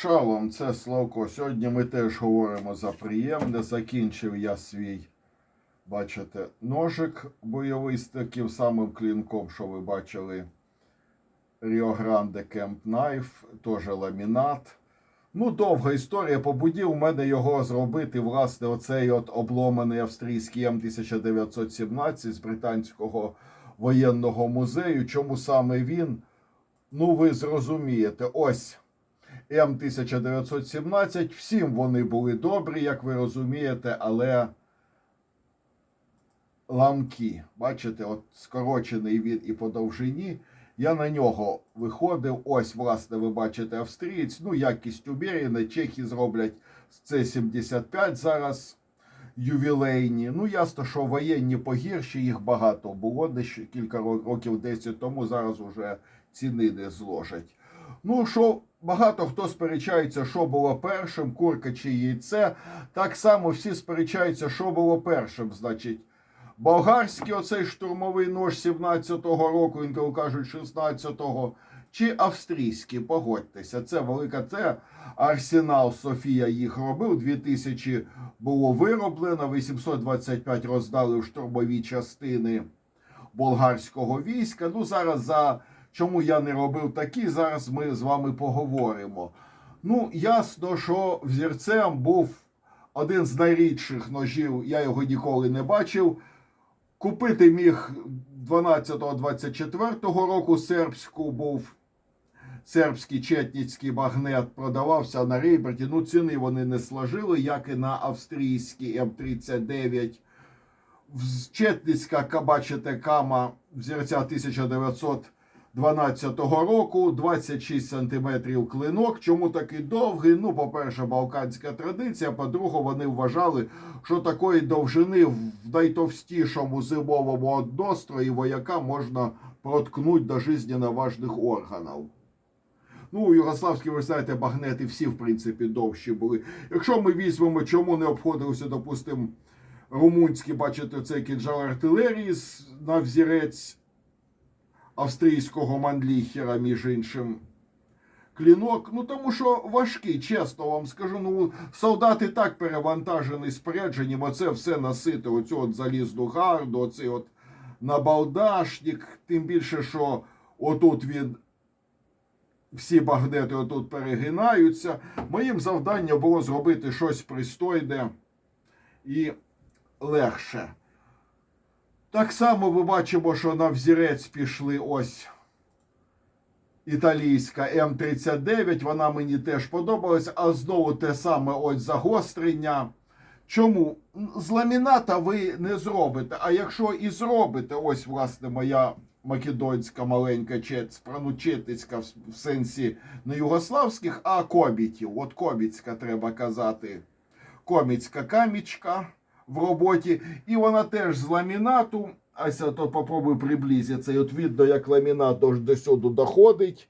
Шалом, це Славко. Сьогодні ми теж говоримо за приємне. Закінчив я свій, бачите, ножик бойовий з таким самим клінком, що ви бачили. Rio Grande Camp Knife, теж ламінат. Ну, довга історія. Побудів мене його зробити, власне, оцей от обломаний австрійський М1917 з британського воєнного музею. Чому саме він? Ну, ви зрозумієте. Ось. М1917. Всім вони були добрі, як ви розумієте, але ламкі. Бачите, от скорочений він і по довжині. Я на нього виходив. Ось, власне, ви бачите, австрієць. Ну, якість уміряна. Чехи зроблять це 75 зараз. Ювілейні. Ну, ясно, що воєнні погірші, їх багато було десь кілька років 10 тому. Зараз уже ціни не зложать. Ну, що багато хто сперечається, що було першим, курка чи яйце. Так само всі сперечаються, що було першим. Значить, болгарський оцей штурмовий нож 17-го року, інколи кажуть 16-го, чи австрійський, погодьтеся, це велика це. Арсенал Софія їх робив. 2000 було вироблено, 825 роздали в штурмові частини болгарського війська. Ну, зараз за чому я не робив такі, зараз ми з вами поговоримо. Ну, ясно, що взірцем був один з найрідших ножів, я його ніколи не бачив. Купити міг 12-24 року сербську був сербський четніцький магнет продавався на рейберті. Ну, ціни вони не сложили, як і на австрійський М39. Четницька, ка- бачите, кама взірця 1912 року, 26 сантиметрів клинок. Чому такий довгий? Ну, по-перше, балканська традиція. По-друге, вони вважали, що такої довжини в найтовстішому зимовому однострої вояка можна проткнути до жизненно важних органів. Ну, у Югославській, ви знаєте, багнети всі, в принципі, довші були. Якщо ми візьмемо, чому не обходилося, допустимо, румунські, бачите, цей кінжал артилерії на взірець австрійського манліхера, між іншим. Клінок, ну тому що важкий, чесно вам скажу. Ну, солдати так перевантажені спорядженням, оце все носити, оцю от залізну гарду, оцей от набалдашник, тим більше, що отут він всі багнети отут перегинаються. Моїм завданням було зробити щось пристойне і легше. Так само ми бачимо, що на взірець пішли ось італійська М39. Вона мені теж подобалась, а знову те саме ось загострення. Чому? З ламіната ви не зробите. А якщо і зробите, ось, власне, моя македонська маленька чець, пранучетицька в сенсі не югославських, а кобітів. От кобіцька треба казати. Коміцька камічка в роботі. І вона теж з ламінату. Ось я то попробую приблизитися. І от видно, як ламінат до, сюди доходить.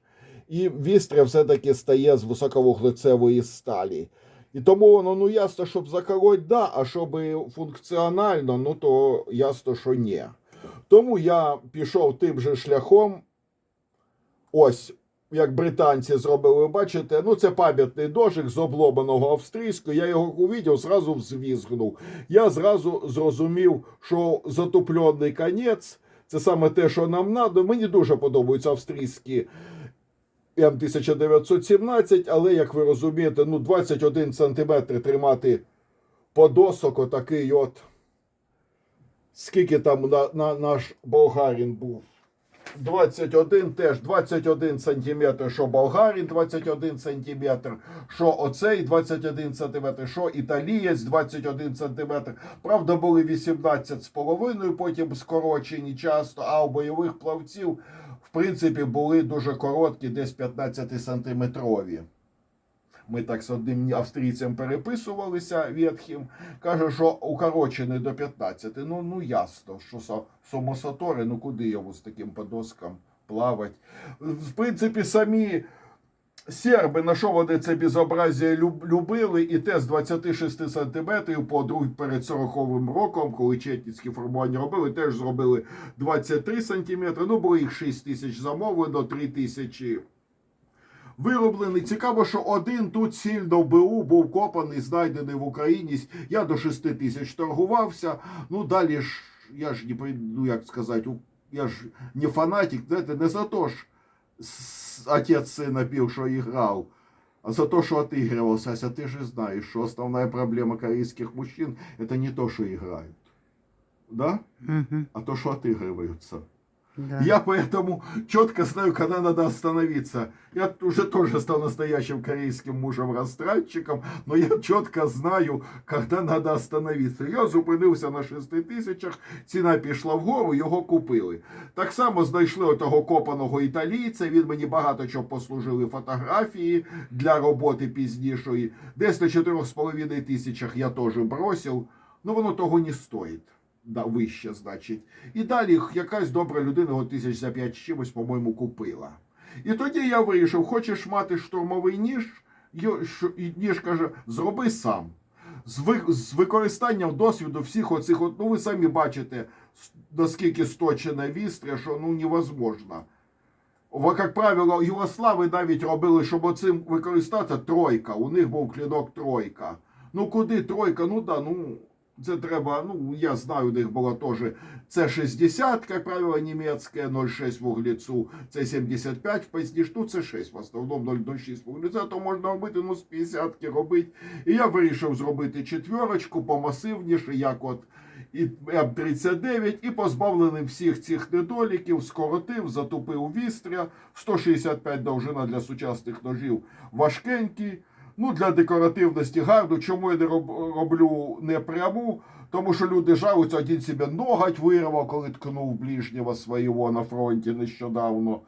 І вістря все-таки стає з високовуглецевої сталі. І тому воно ну ясно, щоб заколоть, да, а щоб функціонально, ну то ясно, що ні. Тому я пішов тим же шляхом. Ось, як британці зробили, бачите, ну це пам'ятний дожик з обломаного австрійського. Я його увидів, зразу взвізгнув. Я зразу зрозумів, що затуплений конець це саме те, що нам треба. Мені дуже подобаються австрійські М1917, але, як ви розумієте, ну 21 сантиметр тримати подосок, отакий от. Скільки там на, на, наш болгарин був? 21 теж 21 сантиметр, що болгарин 21 сантиметр, що оцей 21 сантиметр, що італієць 21 сантиметр. Правда, були 18 з половиною, потім скорочені часто, а у бойових плавців, в принципі, були дуже короткі, десь 15 сантиметрові. Ми так з одним австрійцем переписувалися ветхим. Каже, що укорочений до 15. Ну, ну ясно, що со- сомосатори, ну куди йому з таким подоском плавати. В принципі, самі серби, на що вони це безобразія любили, і те з 26 сантиметрів по друг перед 40-м роком, коли четніцькі формування робили, теж зробили 23 сантиметри. Ну, було їх 6 тисяч замовлено, 3 тисячі Вироблений. Цікаво, що один тут сильно в БУ був копаний, знайдений в Україні. Я до 6 тисяч торгувався. Ну далі ж я ж не при- ну як сказати, у- я ж не фанатик, знаєте, не за то ж с- отець сина бив, що грав, а за то, що отыгрывался. А ти ж знаєш, що основна проблема корейських мужчин это не то, що грають. Да? Мгм, А то, что отыгрываются. да. Я поэтому четко знаю, когда надо остановиться. Я уже тоже стал настоящим корейским мужем-растратчиком, но я четко знаю, когда надо остановиться. Я зупинився на 6 тисячах, ціна пішла вгору, його купили. Так само знайшли отого копаного італійця, він мені багато чого послужили фотографії для роботи пізнішої. Десь на 4,5 тисячах я теж бросив, ну воно того не стоїть. Да, вище, значить. І далі якась добра людина його тисяч за п'ять чимось, по-моєму, купила. І тоді я вирішив, хочеш мати штурмовий ніж, і ніж каже, зроби сам. З, ви, з використанням досвіду всіх оцих, от, ну ви самі бачите, наскільки сточена вістря, що ну невозможно. Во, як правило, Югослави навіть робили, щоб оцим використати тройка. У них був клінок тройка. Ну куди тройка? Ну да, ну це треба. Ну я знаю, у них було теж це 60, як правило, німецьке, 0,6 вуглецу, це 75 пізніше, ну це 6, в основному 0,06 вуглеця, то можна робити, ну з 50 робити. І я вирішив зробити четверочку помасивніше, як от і М39, і позбавлений всіх цих недоліків, скоротив, затупив вістря, 165 довжина для сучасних ножів важкенький. Ну, для декоративності гарно. Чому я не роб- роблю не пряму? Тому що люди жалуються, один себе ноготь вирвав, коли ткнув ближнього свого на фронті нещодавно.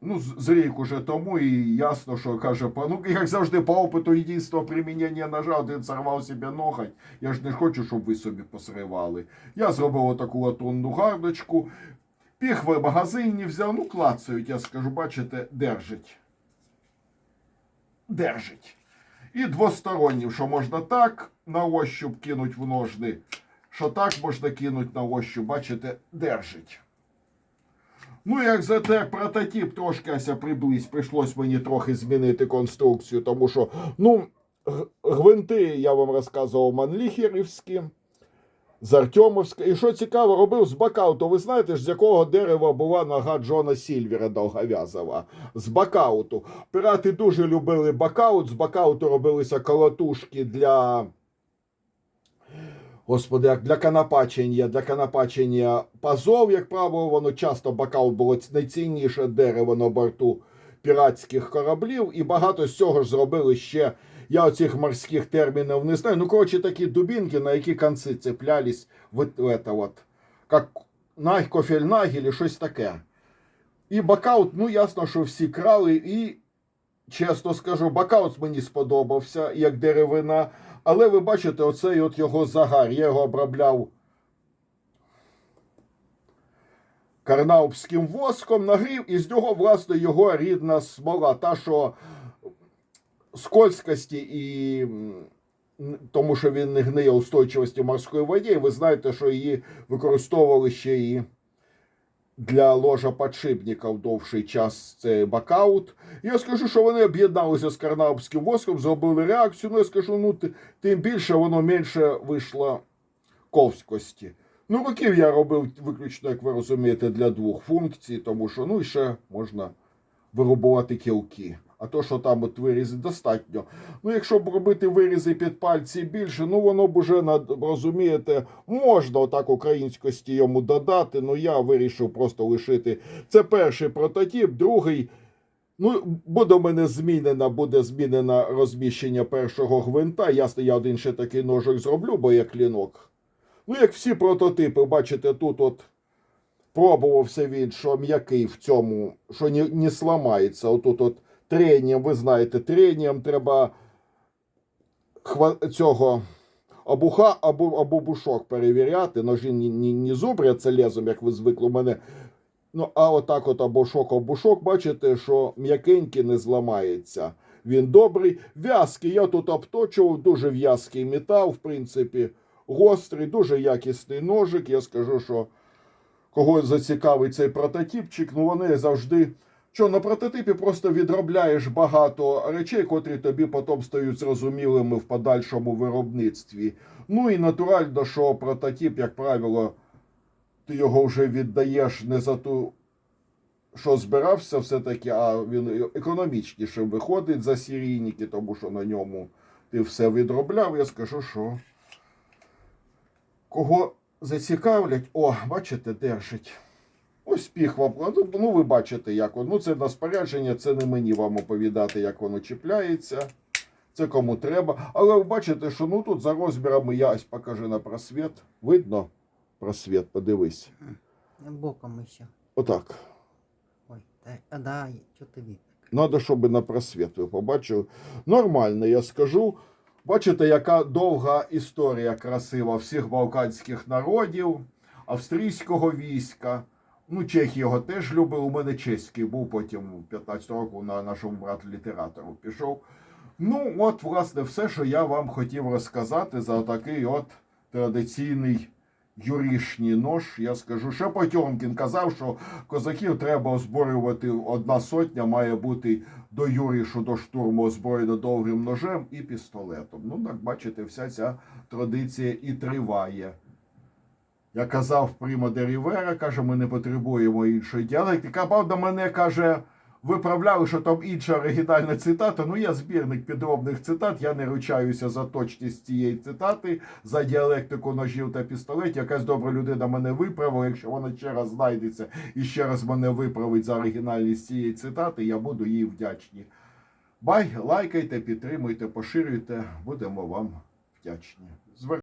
Ну, з- з рік уже тому, і ясно, що каже, ну, як завжди, по опиту єдинства примінення ножа, один сорвав себе ноготь. Я ж не хочу, щоб ви собі посривали. Я зробив отаку латунну гардочку. Піх в магазині взяв, ну, клацають, я скажу, бачите, держить. Держить. І двостороннім, що можна так на ощуп кинуть в ножни, що так можна кинути на ощуп, бачите, держить. Ну, як за те прототип трошки ася приблизь, прийшлось мені трохи змінити конструкцію, тому що, ну, гвинти, я вам розказував, манліхерівські, з Артемовська. І що цікаво, робив з бакауту. Ви знаєте ж, з якого дерева була нога Джона Сільвера Довговязова? З бакауту. Пірати дуже любили бакаут. З бакауту робилися колотушки для. Господи, як для канапачення, для канапачення пазов, як правило, воно часто бакаут було найцінніше дерево на борту піратських кораблів, і багато з цього ж зробили ще. Я оцих морських термінів не знаю. Ну, коротше, такі дубінки, на які конці цеплялись в, в это вот, як нахкофельнагіль, щось таке. І бакаут, ну ясно, що всі крали, і чесно скажу, бакаут мені сподобався, як деревина. Але ви бачите, оцей от його загар. Я його обробляв карнаубським воском, нагрів, і з нього, власне, його рідна смола. Та, що скользкості і тому, що він не гниє устойчивості в морській воді. Ви знаєте, що її використовували ще і для ложа подшипників довший час це бакаут. Я скажу, що вони об'єдналися з карнаубським воском, зробили реакцію. Ну, я скажу, ну тим більше воно менше вийшло ковськості. Ну, років я робив виключно, як ви розумієте, для двох функцій, тому що ну і ще можна вирубувати кілки. А то, що там от вирізи достатньо. Ну, якщо б робити вирізи під пальці більше, ну воно б уже розумієте, можна отак українськості йому додати. Ну я вирішив просто лишити. Це перший прототип, другий. Ну, буде в мене змінена, буде змінено розміщення першого гвинта. Ясно, я один ще такий ножик зроблю, бо є клінок. Ну, як всі прототипи, бачите, тут от пробувався він, що м'який в цьому, що не, не сламається. Отут от тренням, ви знаєте, тренням треба хва... цього обуха або, або бушок перевіряти. Ножі не, не, не зубряться лезом, як ви звикли. У мене Ну, а отак от обушок обушок, бачите, що м'якенький не зламається. Він добрий, в'язкий. Я тут обточував, дуже в'язкий метал, в принципі, гострий, дуже якісний ножик. Я скажу, що кого зацікавить цей прототипчик, ну вони завжди Що на прототипі просто відробляєш багато речей, котрі тобі потім стають зрозумілими в подальшому виробництві. Ну і натурально, що прототип, як правило, ти його вже віддаєш не за ту, що збирався все-таки, а він економічніше виходить за серійники, тому що на ньому ти все відробляв. Я скажу, що кого зацікавлять, о, бачите, держить. Ось піхва. Ну, ну, ви бачите, як воно. Ну, це на спорядження, це не мені вам оповідати, як воно чіпляється. Це кому треба. Але ви бачите, що ну тут за розмірами я ось покажу на просвіт. Видно? Просвіт, подивись. Боком еще. Отак. Ой, а да, что-то видно. Надо, щоб на просвіт ви побачили. Нормально, я скажу. Бачите, яка довга історія красива всіх балканських народів, австрійського війська. Ну, Чех його теж любив. У мене чеський був, потім у 15 років на нашому брат літератору пішов. Ну, от, власне, все, що я вам хотів розказати за такий от традиційний юрішній нож. Я скажу, ще Потьомкін казав, що козаків треба озброювати одна сотня, має бути до юрішу, до штурму озброєна довгим ножем і пістолетом. Ну, так бачите, вся ця традиція і триває. Я казав Прімо де Рівера, каже, ми не потребуємо іншої діалектики. А правда, мене каже, виправляли, що там інша оригінальна цитата. Ну, я збірник підробних цитат, я не ручаюся за точність цієї цитати, за діалектику ножів та пістолетів. Якась добра людина мене виправила. Якщо вона ще раз знайдеться і ще раз мене виправить за оригінальність цієї цитати, я буду їй вдячний. Бай, лайкайте, підтримуйте, поширюйте, будемо вам вдячні.